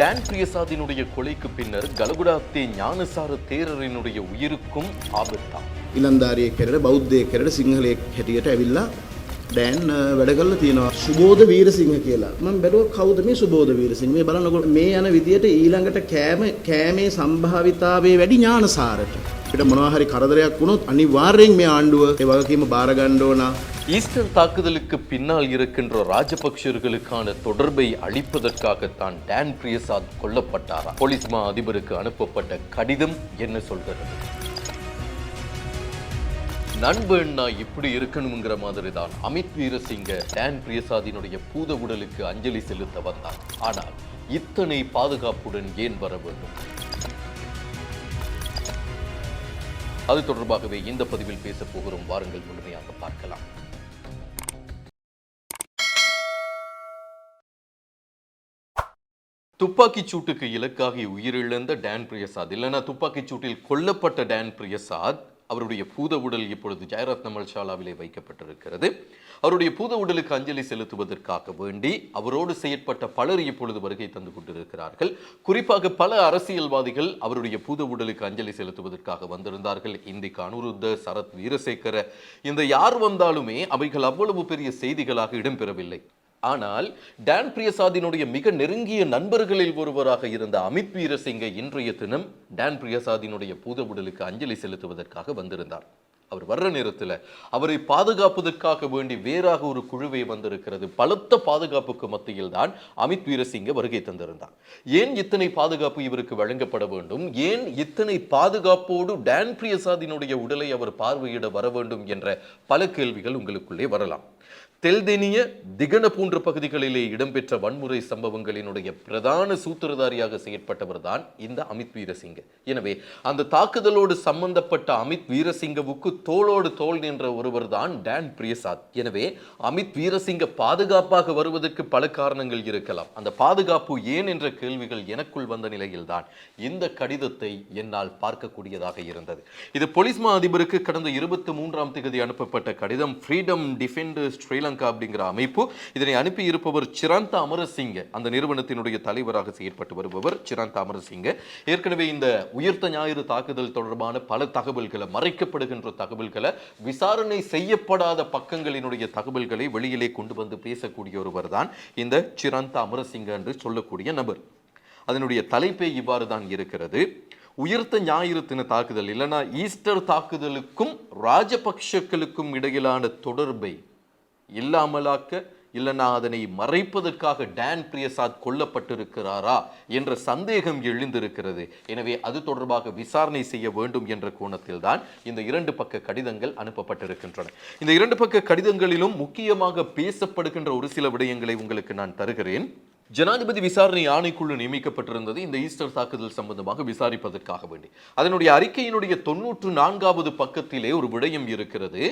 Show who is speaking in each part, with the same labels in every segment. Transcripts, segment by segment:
Speaker 1: Don பிரியசாதினுடைய கொலைக்கு பின்னர் கலகுடாத்தே ஞானசார தேரரினுடைய உயிருக்கும் ஆபத்தா
Speaker 2: ඉලන්දාරියෙක් හැරට බෞද්ධයෙක් හැරට සිංහලයෙක් හැටියට ඇවිල්ලා දැන් අ, වැඩ කල්ල තියෙනවා සුබෝධ වීරසිංහ කියලා මම බැලුව කවුද මේ සුබෝධ වීරසිංහ මේ බලන්නකොට මේ යන විදියට ඊළඟට කෑම කෑමේ සම්භාවිතාවේ වැඩි ඥානසාරට පිට මොනවා හරි කරදරයක් වුණොත් අනිවාර්යෙන් මේ ආණ්ඩුව ඒ වගකීම බාර ගන්න ඕන
Speaker 1: ஈஸ்டர் தாக்குதலுக்கு பின்னால் இருக்கின்ற ராஜபக்சர்களுக்கான தொடர்பை அழிப்பதற்காகத்தான் டான் பிரியசாத் கொல்லப்பட்டாரா? போலீஸ் மா அதிபருக்கு அனுப்பப்பட்ட கடிதம் என்ன சொல்கிறது? நான் இப்படி இருக்கணுங்கிற மாதிரி தான் அமித் வீரசிங்க டான் பிரியசாதினுடைய பூத உடலுக்கு அஞ்சலி செலுத்த வந்தார் ஆனால் இத்தனை பாதுகாப்புடன் ஏன் வர வேண்டும்? அது தொடர்பாகவே இந்த பதிவில் பேசப் போகிறோம். வாருங்கள் முழுமையாக பார்க்கலாம். துப்பாக்கிச் சூட்டுக்கு இலக்காகி உயிரிழந்த டேன் பிரியசாத். இல்லைனா துப்பாக்கிச் சூட்டில் கொல்லப்பட்ட டேன் பிரியசாத் அவருடைய பூத உடல் இப்பொழுது ஜெயரத்ன மல்சாலாவிலே வைக்கப்பட்டிருக்கிறது. அவருடைய பூத உடலுக்கு அஞ்சலி செலுத்துவதற்காக வேண்டி அவரோடு செயற்பட்ட பலர் இப்பொழுது வருகை தந்து கொண்டிருக்கிறார்கள். குறிப்பாக பல அரசியல்வாதிகள் அவருடைய பூத உடலுக்கு அஞ்சலி செலுத்துவதற்காக வந்திருந்தார்கள். இந்திக்கு அனுருத்த சரத் வீரசேகர இந்த யார் வந்தாலுமே அவைகள் அவ்வளவு பெரிய செய்திகளாக இடம்பெறவில்லை. ஆனால் டான் பிரியசாதினுடைய மிக நெருங்கிய நண்பர்களில் ஒருவராக இருந்த அமித் வீரசிங்கை இன்றைய தினம் டான் பிரியசாதினுடைய பூத உடலுக்கு அஞ்சலி செலுத்துவதற்காக வந்திருந்தார். அவர் வர்ற நேரத்தில் அவரை பாதுகாப்பதற்காக வேண்டி வேறாக ஒரு குழுவை வந்திருக்கிறது. பலத்த பாதுகாப்புக்கு மத்தியில் தான் அமித் வீரசிங்க வருகை தந்திருந்தார். ஏன் இத்தனை பாதுகாப்பு இவருக்கு வழங்கப்பட வேண்டும்? ஏன் இத்தனை பாதுகாப்போடு டான் பிரியசாதினுடைய உடலை அவர் பார்வையிட வர வேண்டும் என்ற பல கேள்விகள் உங்களுக்குள்ளே வரலாம். தெல்தெனிய திகன போன்ற பகுதிகளிலே இடம்பெற்ற வன்முறை சம்பவங்களினுடைய பிரதான சூத்திரதாரியாக செயற்பட்டவர் தான் இந்த அமித் வீரசிங்க. எனவே அந்த தாக்குதலோடு சம்பந்தப்பட்ட அமித் வீரசிங்கவுக்கு தோளோடு தோல் நின்ற ஒருவர் தான் டேன் பிரியசாத். எனவே அமித் வீரசிங்க பாதுகாப்பாக வருவதற்கு பல காரணங்கள் இருக்கலாம். அந்த பாதுகாப்பு ஏன் என்ற கேள்விகள் எனக்குள் வந்த நிலையில்தான் இந்த கடிதத்தை என்னால் பார்க்கக்கூடியதாக இருந்தது. இது பொலிஸ்மா அதிபருக்கு கடந்த இருபத்தி மூன்றாம் தேதி அனுப்பப்பட்ட கடிதம் ஃப்ரீடம் டிஃபெண்டர் ஸ்ரீலங்கா ஸ்ரீலங்கா அப்படிங்கிற அமைப்பு இதனை அனுப்பி இருப்பவர் சிராந்த அமரசிங்க. அந்த நிறுவனத்தினுடைய தலைவராக செயற்பட்டு வருபவர் சிராந்த அமரசிங்க. ஏற்கனவே இந்த உயிர்த்த ஞாயிறு தாக்குதல் தொடர்பான பல தகவல்களை மறைக்கப்படுகின்ற தகவல்களை விசாரணை செய்யப்படாத பக்கங்களினுடைய தகவல்களை வெளியிலே கொண்டு வந்து பேசக்கூடிய ஒருவர் தான் இந்த சிராந்த அமரசிங்க என்று சொல்லக்கூடிய நபர். அதனுடைய தலைப்பே இவ்வாறு தான் இருக்கிறது. உயிர்த்த ஞாயிறு தின தாக்குதல் இல்லைன்னா ஈஸ்டர் தாக்குதலுக்கும் ராஜபக்ஷக்களுக்கும் இடையிலான தொடர்பை இல்லாமலாக்க இல்லைனா அதனை மறைப்பதற்காக டேன் பிரியசாத் கொல்லப்பட்டிருக்கிறாரா என்ற சந்தேகம் எழுந்திருக்கிறது. எனவே அது தொடர்பாக விசாரணை செய்ய வேண்டும் என்ற கோணத்தில் தான் இந்த இரண்டு பக்க கடிதங்கள் அனுப்பப்பட்டிருக்கின்றன. இந்த இரண்டு பக்க கடிதங்களிலும் முக்கியமாக பேசப்படுகின்ற ஒரு சில விடயங்களை உங்களுக்கு நான் தருகிறேன். ஜனாதிபதி விசாரணை ஆணைக்குழு நியமிக்கப்பட்டிருந்தது. இந்த ஈஸ்டர் தாக்குதல் சம்பந்தமாக விசாரிப்பதற்காக வேண்டி. அதனுடைய அறிக்கையினுடைய தொன்னூற்று நான்காவது பக்கத்திலே ஒரு விடயம் இருக்கிறது.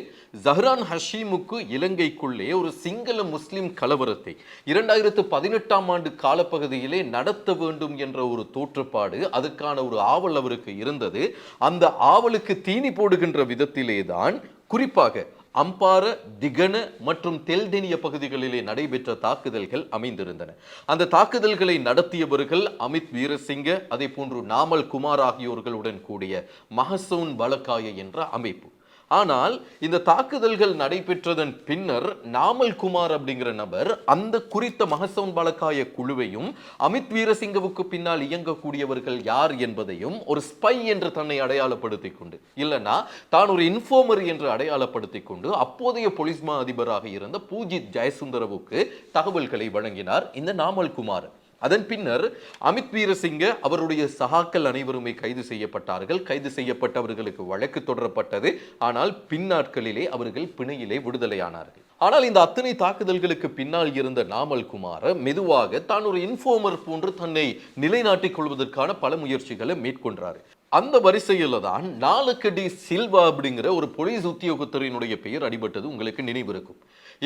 Speaker 1: ஜஹ்ரான் ஹஷீமுக்கு இலங்கைக்குள்ளே ஒரு சிங்கள முஸ்லிம் கலவரத்தை இரண்டாயிரத்து பதினெட்டாம் ஆண்டு காலப்பகுதியிலே நடத்த வேண்டும் என்ற ஒரு தோற்றுப்பாடு அதற்கான ஒரு ஆவல் அவருக்கு இருந்தது. அந்த ஆவலுக்கு தீனி போடுகின்ற விதத்திலே தான் குறிப்பாக அம்பார திகன மற்றும் தெல்தெனிய பகுதிகளிலே நடைபெற்ற தாக்குதல்கள் அமைந்திருந்தன. அந்த தாக்குதல்களை நடத்தியவர்கள் அமித் வீரசிங்க அதே போன்று நாமல் குமார் ஆகியோர்களுடன் கூடிய மகசூன் வழக்காய என்ற அமைப்பு. ஆனால் இந்த தாக்குதல்கள் நடைபெற்றதன் பின்னர் நாமல் குமார் அப்படிங்கிற நபர் அந்த குறித்த மகசோன் பாலக்காய குழுவையும் அமித் வீரசிங்கவுக்கு பின்னால் இயங்கக்கூடியவர்கள் யார் என்பதையும் ஒரு ஸ்பை என்று தன்னை அடையாளப்படுத்திக் கொண்டு இல்லைன்னா தான் ஒரு இன்ஃபோமர் என்று அடையாளப்படுத்திக் கொண்டு அப்போதைய போலீஸ் மா அதிபராக இருந்த பூஜித் ஜெயசுந்தரவுக்கு தகவல்களை வழங்கினார் இந்த நாமல் குமார். அதன் பின்னர் அமித் வீரசிங்க அவருடைய சகாக்கள் அனைவருமே கைது செய்யப்பட்டார்கள். கைது செய்யப்பட்டவர்களுக்கு வழக்கு தொடரப்பட்டது. ஆனால் பின்னாட்களிலே அவர்கள் பிணையிலே விடுதலையானார்கள். ஆனால் இந்த அத்தனை தாக்குதல்களுக்கு பின்னால் இருந்த நாமல் குமார மெதுவாக தான் ஒரு இன்ஃபார்மர் போன்று தன்னை நிலைநாட்டிக் கொள்வதற்கான பல முயற்சிகளை மேற்கொண்டார். அந்த வரிசையில் தான் நாலக்கடி சில்வா அப்படிங்கிற ஒரு போலீஸ் உத்தியோகத்தரினுடைய பெயர் அடிபட்டது உங்களுக்கு நினைவு இருக்கும்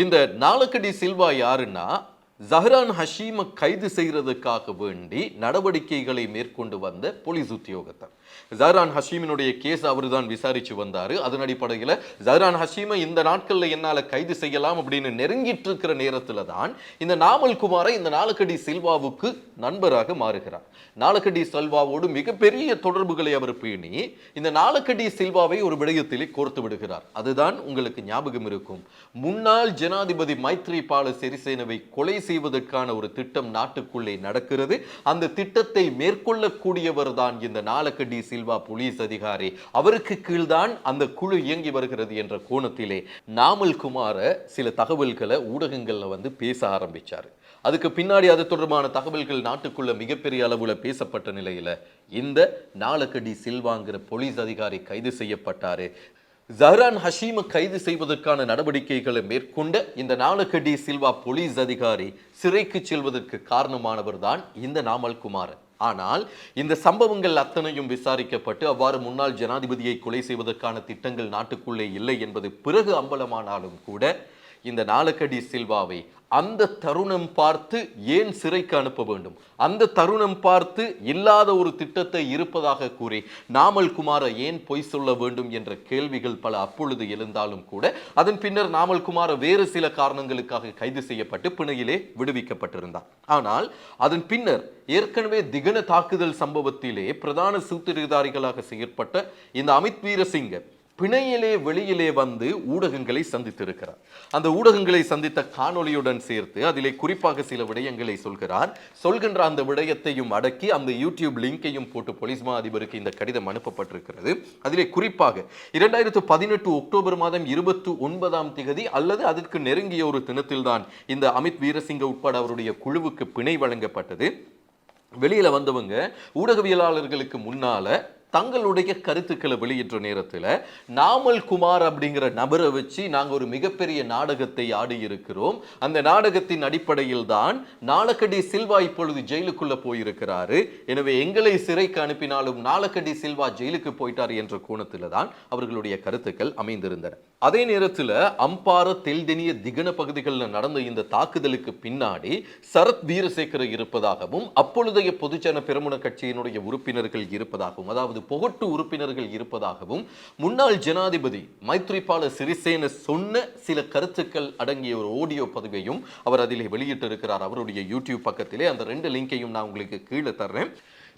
Speaker 1: இந்த நாலக்கடி சில்வா யாருன்னா ஜஹ்ரான் ஹஷீமை கைது செய்கிறதுக்காக வேண்டி நடவடிக்கைகளை மேற்கொண்டு வந்த போலீஸ் உத்தியோகத்தர். ஜஹ்ரான் ஹஷீமினுடைய கேஸ் அவர் தான் விசாரித்து வந்தார். அதன் அடிப்படையில் ஜஹ்ரான் ஹஷீமை இந்த நாட்களில் என்னால் கைது செய்யலாம் அப்படின்னு நெருங்கிட்டு இருக்கிற நேரத்தில் தான் இந்த நாமல் குமாரை இந்த நாலக்கடி செல்வாவுக்கு நண்பராக மாறுகிறார். நாலக்கடி செல்வாவோடு மிகப்பெரிய தொடர்புகளை அவர் பேணி இந்த நாலக்கடி செல்வாவை ஒரு விடயத்திலே கோர்த்து விடுகிறார். அதுதான் உங்களுக்கு ஞாபகம் இருக்கும். முன்னாள் ஜனாதிபதி மைத்ரி பால சிறிசேனவை கொலை செய்வதற்கான ஒரு திட்டம் நாட்டுக்குள்ளே நடக்கிறது. அந்த திட்டத்தை மேற்கொள்ளக்கூடியவர் தான் இந்த நாலக்கடி சில்வா போலீஸ் அதிகாரி. அவருக்கு கீழ்தான் அந்த குழு இயங்கி வருகிறது என்ற கோணத்திலே நாமல் குமார சில தகவல்களை ஊடகங்களில் வந்து பேச ஆரம்பிச்சாரு. அதுக்கு பின்னாடி அது தொடர்பான தகவல்கள் நாட்டுக்குள்ள மிகப்பெரிய அளவில் பேசப்பட்ட நிலையில் இந்த நாலக்கடி சில்வாங்கிற போலீஸ் அதிகாரி கைது செய்யப்பட்டாரு. ஜஹ்ரான் ஹஷீமை கைது செய்வதற்கான நடவடிக்கைகளை மேற்கொண்ட இந்த நாலக்கடி சில்வா போலீஸ் அதிகாரி சிறைக்கு செல்வதற்கு காரணமானவர் தான் இந்த நாமல் குமார் ஆனால் இந்த சம்பவங்கள் அத்தனையும் விசாரிக்கப்பட்டு அவ்வாறு முன்னாள் ஜனாதிபதியை கொலை செய்வதற்கான திட்டங்கள் நாட்டுக்குள்ளே இல்லை என்பது பிறகு அம்பலமானாலும் கூட இந்த நாலக்கடி சில்வாவை அந்த தருணம் பார்த்து ஏன் சிறைக்கு அனுப்ப வேண்டும்? அந்த தருணம் பார்த்து இல்லாத ஒரு திட்டத்தை இருப்பதாக கூறி நாமல் குமாரை ஏன் பொய் சொல்ல வேண்டும் என்ற கேள்விகள் பல அப்பொழுது எழுந்தாலும் கூட அதன் பின்னர் நாமல் குமார வேறு சில காரணங்களுக்காக கைது செய்யப்பட்டு பிணையிலே விடுவிக்கப்பட்டிருந்தார் ஆனால் அதன் பின்னர் ஏற்கனவே திகன தாக்குதல் சம்பவத்திலே பிரதான சூத்திரதாரிகளாக செயற்பட்ட இந்த அமித் வீரசிங்க பிணையிலே வெளியிலே வந்து ஊடகங்களை சந்தித்திருக்கிறார். அந்த ஊடகங்களை சந்தித்த காணொளியுடன் சேர்த்து அதிலே குறிப்பாக சில விடயங்களை சொல்கிறார். சொல்கின்ற அந்த விடயத்தையும் அடக்கி அந்த யூடியூப் லிங்கையும் போட்டு போலீஸ் மா அதிபருக்கு இந்த கடிதம் அனுப்பப்பட்டிருக்கிறது. அதிலே குறிப்பாக இரண்டாயிரத்து பதினெட்டு அக்டோபர் மாதம் இருபத்தி ஒன்பதாம் திகதி அல்லது அதற்கு நெருங்கிய ஒரு தினத்தில்தான் இந்த அமித் வீரசிங்க உட்பட அவருடைய குழுவுக்கு பிணை வழங்கப்பட்டது. வெளியில வந்தவங்க ஊடகவியலாளர்களுக்கு முன்னால தங்களுடைய கருத்துக்களை வெளியிட்ட நேரத்தில் நாமல் குமார் அப்படிங்கிற நபரை வச்சு நாங்கள் ஒரு மிகப்பெரிய நாடகத்தை ஆடி இருக்கிறோம் அந்த நாடகத்தின் அடிப்படையில் தான் நாளக்கடி சில்வா இப்பொழுது ஜெயிலுக்குள்ள போயிருக்கிறாரு. எனவே எங்களை சிறைக்கு அனுப்பினாலும் நாளக்கடி சில்வா ஜெயிலுக்கு போயிட்டார் என்ற கோணத்தில் தான் அவர்களுடைய கருத்துக்கள் அமைந்திருந்தன. அதே நேரத்தில் அம்பார தெல்தெனிய திகன பகுதிகளில் நடந்த இந்த தாக்குதலுக்கு பின்னாடி சரத் வீரசேகர இருப்பதாகவும் அப்பொழுதைய பொதுஜன பெருமுன கட்சியினுடைய உறுப்பினர்கள் இருப்பதாகவும் அதாவது புகட்டு உறுப்பினர்கள் இருப்பதாகவும் முன்னாள் ஜனாதிபதி மைத்ரிபால சிறிசேன சொன்ன சில கருத்துக்கள் அடங்கிய ஒரு ஆடியோ பதிவையும் அவர் அதிலே வெளியிட்டிருக்கிறார். அவருடைய யூடியூப் பக்கத்திலே அந்த ரெண்டு லிங்கையும் நான் உங்களுக்கு கீழே தர்றேன்.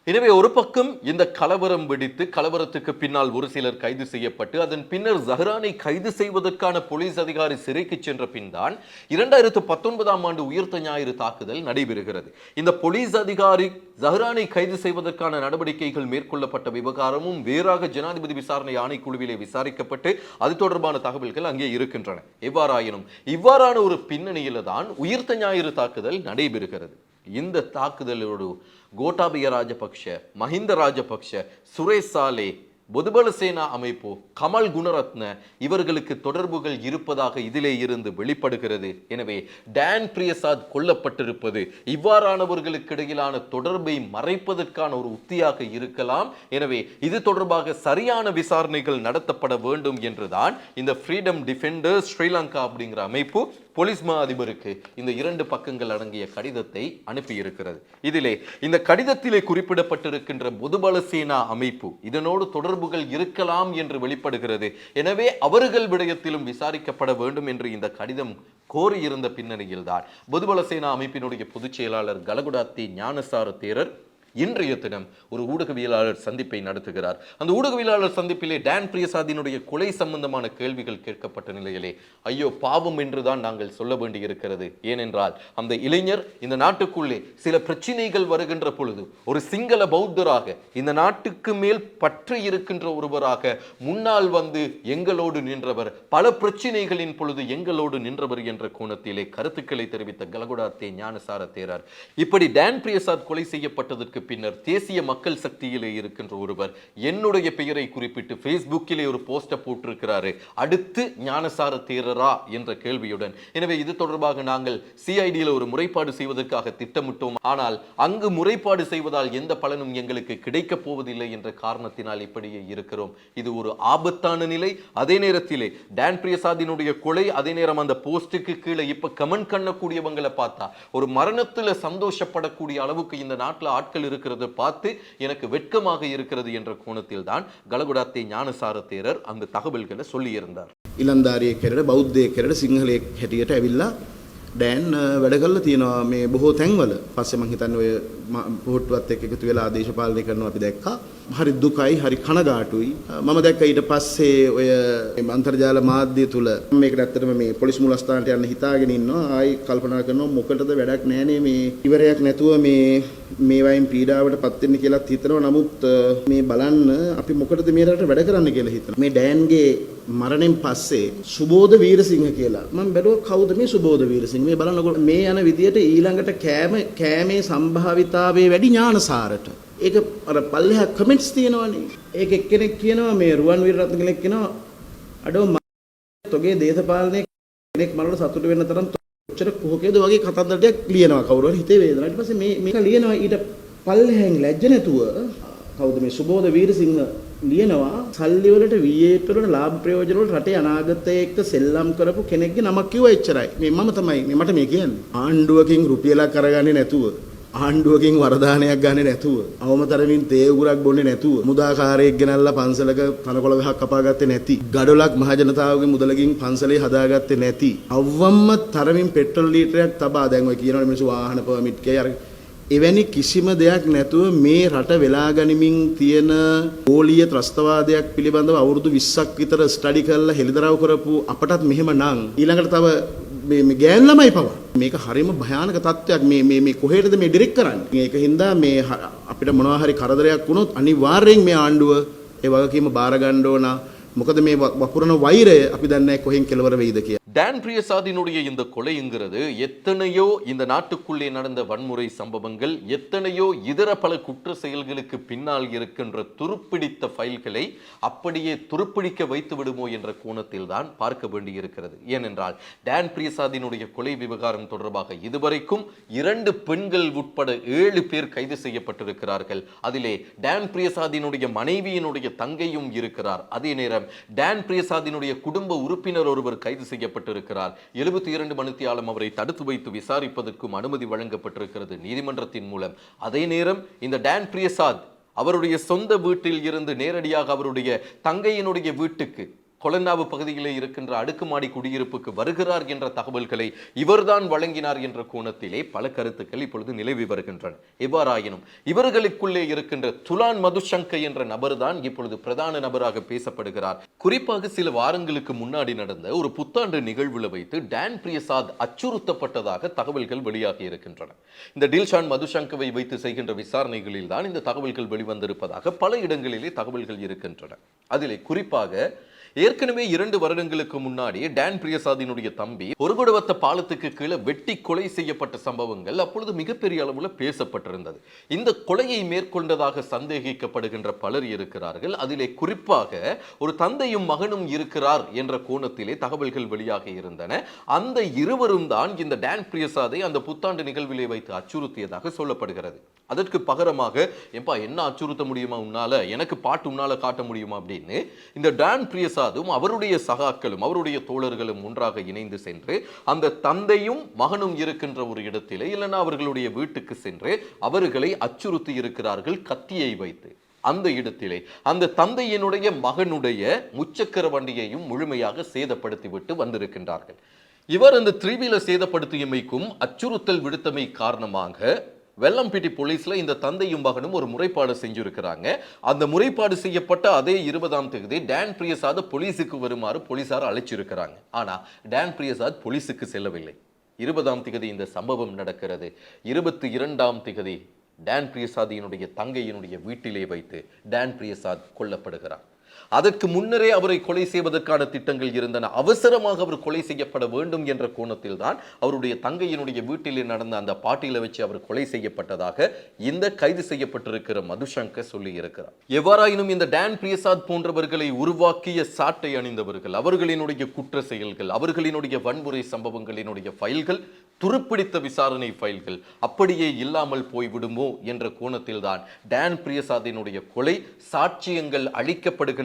Speaker 1: எனவே ஒரு பக்கம் இந்த கலவரம் வெடித்து கலவரத்துக்கு பின்னால் ஒரு சிலர் கைது செய்யப்பட்டு அதன் பின்னர் ஜஹ்ரானை கைது செய்வதற்கான போலீஸ் அதிகாரி சிறைக்கு சென்ற பின் தான் இரண்டாயிரத்து பத்தொன்பதாம் ஆண்டு உயிர்த்த ஞாயிறு தாக்குதல் நடைபெறுகிறது. இந்த போலீஸ் அதிகாரி ஜஹ்ரானை கைது செய்வதற்கான நடவடிக்கைகள் மேற்கொள்ளப்பட்ட விவகாரமும் வேறாக ஜனாதிபதி விசாரணை ஆணைக்குழுவிலே விசாரிக்கப்பட்டு அது தொடர்பான தகவல்கள் அங்கே இருக்கின்றன. எவ்வாறாயினும் இவ்வாறான ஒரு பின்னணியில தான் உயிர்த்த ஞாயிறு தாக்குதல் நடைபெறுகிறது. இந்த தாக்குதலோடு கோட்டாபய ராஜபக்ஷ மஹிந்த ராஜபக்ஷ சுரேஷ் சாலே பொதுபல சேனா அமைப்பு கமல் குணரத்ன இவர்களுக்கு தொடர்புகள் இருப்பதாக இதிலே இருந்து வெளிப்படுகிறது. எனவே டேன் பிரியசாத் கொல்லப்பட்டிருப்பது இவ்வாறானவர்களுக்கு இடையிலான தொடர்பை மறைப்பதற்கான ஒரு உத்தியாக இருக்கலாம். எனவே இது தொடர்பாக சரியான விசாரணைகள் நடத்தப்பட வேண்டும் என்றுதான் இந்த ஃப்ரீடம் டிஃபெண்டர்ஸ் ஸ்ரீலங்கா அப்படிங்கிற அமைப்பு போலீஸ் மா அதிபருக்கு இந்த இரண்டு பக்கங்கள் அடங்கிய கடிதத்தை அனுப்பியிருக்கிறது. இதிலே இந்த கடிதத்திலே குறிப்பிடப்பட்டிருக்கின்ற முதுபல சேனா அமைப்பு இதனோடு தொடர்புகள் இருக்கலாம் என்று வெளிப்படுகிறது. எனவே அவர்கள் விடயத்திலும் விசாரிக்கப்பட வேண்டும் என்று இந்த கடிதம் கோரியிருந்த பின்னணியில்தான். பொதுபல சேனா அமைப்பினுடைய பொதுச் செயலாளர் கலகுடாத்தி ஞானசார தேரர் இன்றைய தினம் ஒரு ஊடகவியலாளர் சந்திப்பை நடத்துகிறார். அந்த ஊடகவியலாளர் சந்திப்பிலே டான் பிரியசாதினுடைய கொலை சம்பந்தமான கேள்விகள் கேட்கப்பட்ட நிலையிலே ஐயோ பாவம் என்றுதான் நாங்கள் சொல்ல வேண்டியிருக்கிறது. ஏனென்றால் அந்த இளைஞர் இந்த நாட்டுக்குள்ளே சில பிரச்சனைகள் வருகின்ற பொழுது ஒரு சிங்கள பௌத்தராக இந்த நாட்டுக்கு மேல் பற்று இருக்கின்ற ஒருவராக முன்னால் வந்து எங்களோடு நின்றவர் பல பிரச்சனைகளின் பொழுது எங்களோடு நின்றவர் என்ற கோணத்திலே கருத்துக்களை தெரிவித்த கலகுடாத்தே ஞானசார தேரர். இப்படி டான் பிரியசாத் கொலை செய்யப்பட்டதற்கு பின்னர் தேசிய மக்கள் சக்தியிலே இருக்கின்ற ஒருவர் என்னுடைய பெயரை குறிப்பிட்டு ஃபேஸ்புக்கிலே ஒரு போஸ்டை போட்டிருக்கிறாரு. அடுத்து ஞானசார தேரரா என்ற கேள்வியுடன். எனவே இது தொடர்பாக நாங்கள் சிஐடியில் ஒரு முறைப்பாடு செய்வதற்காக திட்டமிட்டோம். ஆனால் அங்கு முறைப்பாடு செய்வதால் எந்த பலனும் எங்களுக்கு கிடைக்கப் போவதில்லை என்ற காரணத்தினால் இப்படியே இருக்கிறோம். இது ஒரு ஆபத்தான நிலை. அதே நேரத்திலே டான் பிரியசாதினுடைய கொலை அதே நேரம் அந்த போஸ்டுக்கு கீழே இப்ப கமெண்ட் கண்ணக்கூடியவங்களை பார்த்தா ஒரு மரணத்துல சந்தோஷப்படக்கூடிய அளவுக்கு இந்த நாட்டில் ஆட்கள் இருக்கிறத பார்த்து எனக்கு வெட்கமாக இருக்கிறது என்ற கோணத்தில் தான் கலகுடாத்தே ஞானசார தேரர் அந்த தகவல்களை சொல்லியிருந்தார்
Speaker 2: ඉලන්දාරියෙක් හැරට බෞද්ධයෙක් හැරට සිංහලයෙක් හැටියට ඇවිල්ලා ඩෑන් අ, වැඩ කල්ල තියෙනවා මේ බොහෝ තැන්වල පස්සේ මං හිතන්නේ ඔය ම- පොහොට්ටුවත් එක්ක එකතු වෙලා දේශපාලනය කරනවා අපි දැක්කා හරි දුකයි හරි කනගාටුයි අ, මම දැක්ක ඊට පස්සේ ඔය මේ අන්තර්ජාල මාධ්‍ය තුල මම මේකට ඇත්තටම මේ පොලිස් මුලස්ථානට යන්න හිතාගෙන ඉන්නවා ආයි කල්පනා කරනවා මොකටද වැඩක් නැහනේ මේ ඉවරයක් නැතුව මේ මේ වයින් පීඩාවට පත් වෙන්න කියලාත් හිතනවා. නමුත් අ, මේ බලන්න අපි මොකටද මේ රටට වැඩ කරන්න කියලා හිතනවා. මේ ඩෑන්ගේ මරණයෙන් පස්සේ සුබෝධ වීරසිංහ කියලා. මම බැලුවා කවුද මේ සුබෝධ වීරසිංහ? මේ බලන්නකොට මේ යන විදියට ඊළඟට කෑම කෑමේ සම්භාවිතාවේ වැඩි ඥානසාරට. ඒක අර පල්ලෙහා කමෙන්ට්ස් තියෙනවනේ. ඒක එක්කෙනෙක් කියනවා මේ රුවන් වීරරත්න කෙනෙක් කියනවා අඩෝ ම- තොගේ දේශපාලනයේ කෙනෙක් මරණ සතුට වෙන්න තරම් ඔච්චර කුහකේද වගේ කතන්දර ටිකක් ලියනවා කවුරු හරි හිතේ වේදනාව ඊට පස්සේ මේ මේක ලියනවා ඊට පල්ලෙහෙන් ලැජ්ජ නැතුව කවුද මේ සුබෝධ වීරසිංහ ලියනවා සල්ලි වලට V8 වලට ලාභ ප්‍රයෝජන වලට රටේ අනාගතය එක්ක සෙල්ලම් කරපු කෙනෙක්ගේ නමක් කිව්වා එච්චරයි. මේ මම තමයි මේ මට මේ කියන්නේ. ආණ්ඩුවකින් රුපියලක් අරගන්නේ නැතුව ආණ්ඩුවකින් වරදානයක් ගන්නේ නැතුව අවමතරමින් තේ උගුරක් බොන්නේ නැතුව මුදාකාරයෙක් ගෙනල්ලා පන්සලක තනකොළ ගහක් කපාගත්තේ නැති ගඩොලක් මහජනතාවගේ මුදලකින් පන්සලේ හදාගත්තේ නැති අවවම්ම තරමින් පෙට්‍රල් ලීටරයක් තබා දැන් ඔය කියනවනේ මිනිස්සු වාහන පර්මිට් කේ අර එවැනි කිසිම දෙයක් නැතුව මේ රට වෙලා ගනිමින් තියෙන ගෝලීය ත්‍රස්තවාදයක් පිළිබඳව අවුරුදු 20ක් විතර ස්ටඩි කරලා හෙළිදරව් කරපු අපටත් මෙහෙම නම් ඊළඟට තව මේ මේ ගෑන් ළමයි පවා. මේක හරිම භයානක තත්ත්වයක්. මේ මේ මේ කොහෙටද මේ ඩිරෙක්ට් කරන්නේ? මේක හින්දා මේ හ- අපිට මොනවා හරි කරදරයක් වුණොත් අනිවාර්යෙන් මේ ආණ්ඩුව ඒ වගකීම බාර ගන්න ඕන. මොකද මේ ව- වපුරන වෛරය අපි දන්නේ නැහැ කොහෙන් කෙලවර වෙයිද කියලා.
Speaker 1: டான் பிரியசாதினுடைய இந்த கொலைங்கிறது எத்தனையோ இந்த நாட்டுக்குள்ளே நடந்த வன்முறை சம்பவங்கள் எத்தனையோ இதர பல குற்ற செயல்களுக்கு பின்னால் இருக்கின்ற துருப்பிடித்த ஃபைல்களை அப்படியே துருப்பிடிக்க வைத்து விடுமோ என்ற கோணத்தில் தான் பார்க்க வேண்டியிருக்கிறது. ஏனென்றால் டான் பிரியசாதினுடைய கொலை விவகாரம் தொடர்பாக இதுவரைக்கும் இரண்டு பெண்கள் உட்பட ஏழு பேர் கைது செய்யப்பட்டிருக்கிறார்கள். அதிலே டான் பிரியசாதினுடைய மனைவியினுடைய தங்கையும் இருக்கிறார். அதே நேரம் டான் பிரியசாதினுடைய குடும்ப உறுப்பினர் ஒருவர் கைது வைக்கப்பட்டிருக்கிறார் எழுபத்தி இரண்டு மணித்தியாலம் அவரை தடுத்து வைத்து விசாரிப்பதற்கும் அனுமதி வழங்கப்பட்டிருக்கிறது நீதிமன்றத்தின் மூலம். அதே நேரம் இந்த டான் பிரியசாத் அவருடைய சொந்த வீட்டில் இருந்து நேரடியாக அவருடைய தங்கையினுடைய வீட்டுக்கு கொலன்னாவு பகுதியிலே இருக்கின்ற அடுக்குமாடி குடியிருப்புக்கு வருகிறார் என்ற தகவல்களை இவர்தான் வழங்கினார் என்ற கோணத்திலே பல கருத்துக்கள் இப்பொழுது நிலவி வருகின்றன. எவ்வாறாயினும் இவர்களுக்குள்ளே இருக்கின்ற துலான் மதுசங்க என்ற நபர்தான் இப்பொழுது பிரதான நபராக பேசப்படுகிறார். குறிப்பாக சில வாரங்களுக்கு முன்னாடி நடந்த ஒரு புத்தாண்டு நிகழ்வுல வைத்து டான் பிரியசாத் அச்சுறுத்தப்பட்டதாக தகவல்கள் வெளியாகி இருக்கின்றன. இந்த டில்ஷான் மதுசங்கவை வைத்து செய்கின்ற விசாரணைகளில் தான் இந்த தகவல்கள் வெளிவந்திருப்பதாக பல இடங்களிலே தகவல்கள் இருக்கின்றன. அதிலே குறிப்பாக ஏற்கனவே இரண்டு வருடங்களுக்கு முன்னாடி டான் பிரியசாதினுடைய தம்பி ஒருகுடவத்த பாலத்துக்கு கீழே வெட்டி கொலை செய்யப்பட்ட சம்பவங்கள் அப்பொழுது மிகப்பெரிய அளவில் பேசப்பட்டிருந்தது. இந்த கொலையை மேற்கொண்டதாக சந்தேகிக்கப்படுகின்ற பலர் இருக்கிறார்கள். அதிலே குறிப்பாக ஒரு தந்தையும் மகனும் இருக்கிறார் என்ற கோணத்திலே தகவல்கள் வெளியாக இருந்தன. அந்த இருவரும் தான் இந்த டான் பிரியசாதை அந்த புத்தாண்டு நிகழ்விலே வைத்து அச்சுறுத்தியதாக சொல்லப்படுகிறது. அதற்கு பகரமாக எப்பா என்ன அச்சுறுத்த முடியுமா உன்னால? எனக்கு பாட்டு உன்னால காட்ட முடியுமா? அப்படின்னு இந்த டான் பிரியசாதை பிரியசாதும் அவருடைய சகாக்களும் அவருடைய தோழர்களும் ஒன்றாக இணைந்து சென்று அந்த தந்தையும் மகனும் இருக்கின்ற ஒரு இடத்திலே இல்லைன்னா அவர்களுடைய வீட்டுக்கு சென்று அவர்களை அச்சுறுத்தி இருக்கிறார்கள் கத்தியை வைத்து. அந்த இடத்திலே அந்த தந்தையினுடைய மகனுடைய முச்சக்கர வண்டியையும் முழுமையாக சேதப்படுத்திவிட்டு வந்திருக்கின்றார்கள். இவர் அந்த த்ரீவீல சேதப்படுத்தியமைக்கும் அச்சுறுத்தல் விடுத்தமை காரணமாக வெள்ளம்பிட்டி போலீஸில் இந்த தந்தையும் மகனும் ஒரு முறைப்பாடு செஞ்சிருக்கிறாங்க. அந்த முறைப்பாடு செய்யப்பட்ட அதே இருபதாம் தேதி டேன் பிரியசாத் போலீஸுக்கு வருமாறு போலீசார் அழைச்சிருக்கிறாங்க. ஆனால் டேன் பிரியசாத் போலீஸுக்கு செல்லவில்லை. இருபதாம் திகதி இந்த சம்பவம் நடக்கிறது. இருபத்தி இரண்டாம் திகதி டேன் பிரியசாதியினுடைய தங்கையினுடைய வீட்டிலே வைத்து டேன் பிரியசாத் கொல்லப்படுகிறார். அதற்கு முன்னரே அவரை கொலை செய்வதற்கான திட்டங்கள் இருந்தன. அவசரமாக அவர் கொலை செய்யப்பட வேண்டும் என்ற கோணத்தில் தான் அவருடைய தங்கையினுடைய வீட்டிலே நடந்த அந்த பாட்டியில வச்சு அவர் கொலை செய்யப்பட்டதாக இந்த கைது செய்யப்பட்டிருக்கிற மதுசங்கர் சொல்லி இருக்கிறார் எவ்வாறாயினும் இந்த டான் பிரியசாத் போன்றவர்களை உருவாக்கிய சாட்டை அணிந்தவர்கள் அவர்களினுடைய குற்ற செயல்கள் அவர்களினுடைய வன்முறை சம்பவங்களினுடைய ஃபைல்கள் துருப்பிடித்த விசாரணை ஃபைல்கள் அப்படியே இல்லாமல் போய்விடுமோ என்ற கோணத்தில் தான் டான் பிரியசாதினுடைய கொலை சாட்சியங்கள்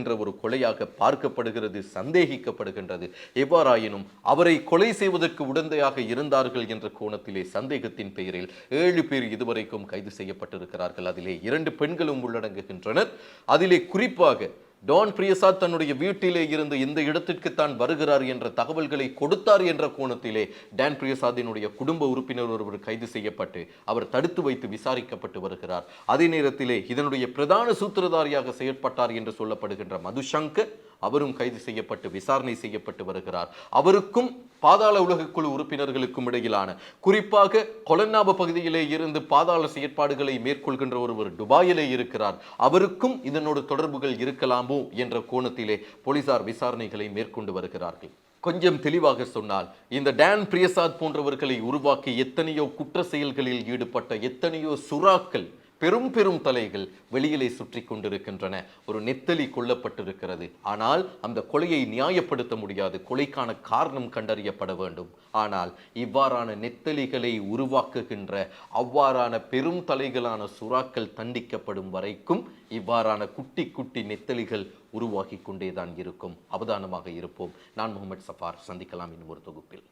Speaker 1: அளிக்கப்படுகின்ற ஒரு கொலையாக பார்க்கப்படுகிறது சந்தேகிக்கப்படுகின்றது. எவ்வாறாயினும் அவரை கொலை செய்வதற்கு உடந்தையாக இருந்தார்கள் என்ற கோணத்திலே சந்தேகத்தின் பெயரில் ஏழு பேர் இதுவரைக்கும் கைது செய்யப்பட்டிருக்கிறார்கள். அதிலே இரண்டு பெண்களும் உள்ளடங்குகின்றனர். அதிலே குறிப்பாக டான் பிரியசாத் தன்னுடைய வீட்டிலே இருந்து இந்த இடத்திற்கு தான் வருகிறார் என்ற தகவல்களை கொடுத்தார் என்ற கோணத்திலே டான் பிரியசாத்தினுடைய குடும்ப உறுப்பினர் ஒருவர் கைது செய்யப்பட்டு அவர் தடுத்து வைத்து விசாரிக்கப்பட்டு வருகிறார். அதே நேரத்திலே இதனுடைய பிரதான சூத்திரதாரியாக செயற்பட்டார் என்று சொல்லப்படுகின்ற மதுசங்கர் அவரும் கைது செய்யப்பட்டு விசாரணை செய்யப்பட்டு வருகிறார். அவருக்கும் பாதாள உலகக்குழு உறுப்பினர்களுக்கும் இடையிலான குறிப்பாக கொலன்னாப பகுதியிலே இருந்து பாதாள செயற்பாடுகளை மேற்கொள்கின்ற ஒருவர் துபாயிலே இருக்கிறார். அவருக்கும் இதனோடு தொடர்புகள் இருக்கலாமோ என்ற கோணத்திலே போலீசார் விசாரணைகளை மேற்கொண்டு வருகிறார்கள். கொஞ்சம் தெளிவாக சொன்னால் இந்த டேன் பிரியசாத் போன்றவர்களை உருவாக்கி எத்தனையோ குற்ற செயல்களில் ஈடுபட்ட எத்தனையோ சுறாக்கள் பெரும் பெரும் தலைகள் வெளியிலே சுற்றி கொண்டிருக்கின்றன. ஒரு நெத்தலி கொல்லப்பட்டிருக்கிறது. ஆனால் அந்த கொலையை நியாயப்படுத்த முடியாது. கொலைக்கான காரணம் கண்டறியப்பட வேண்டும். ஆனால் இவ்வாறான நெத்தலிகளை உருவாக்குகின்ற அவ்வாறான பெரும் தலைகளான சுறாக்கள் தண்டிக்கப்படும் வரைக்கும் இவ்வாறான குட்டி குட்டி நெத்தலிகள் உருவாகி கொண்டேதான் இருக்கும். அவதானமாக இருப்போம். நான் முகமது சஃபார். சந்திக்கலாம் இன்னும் ஒரு தொகுப்பில்.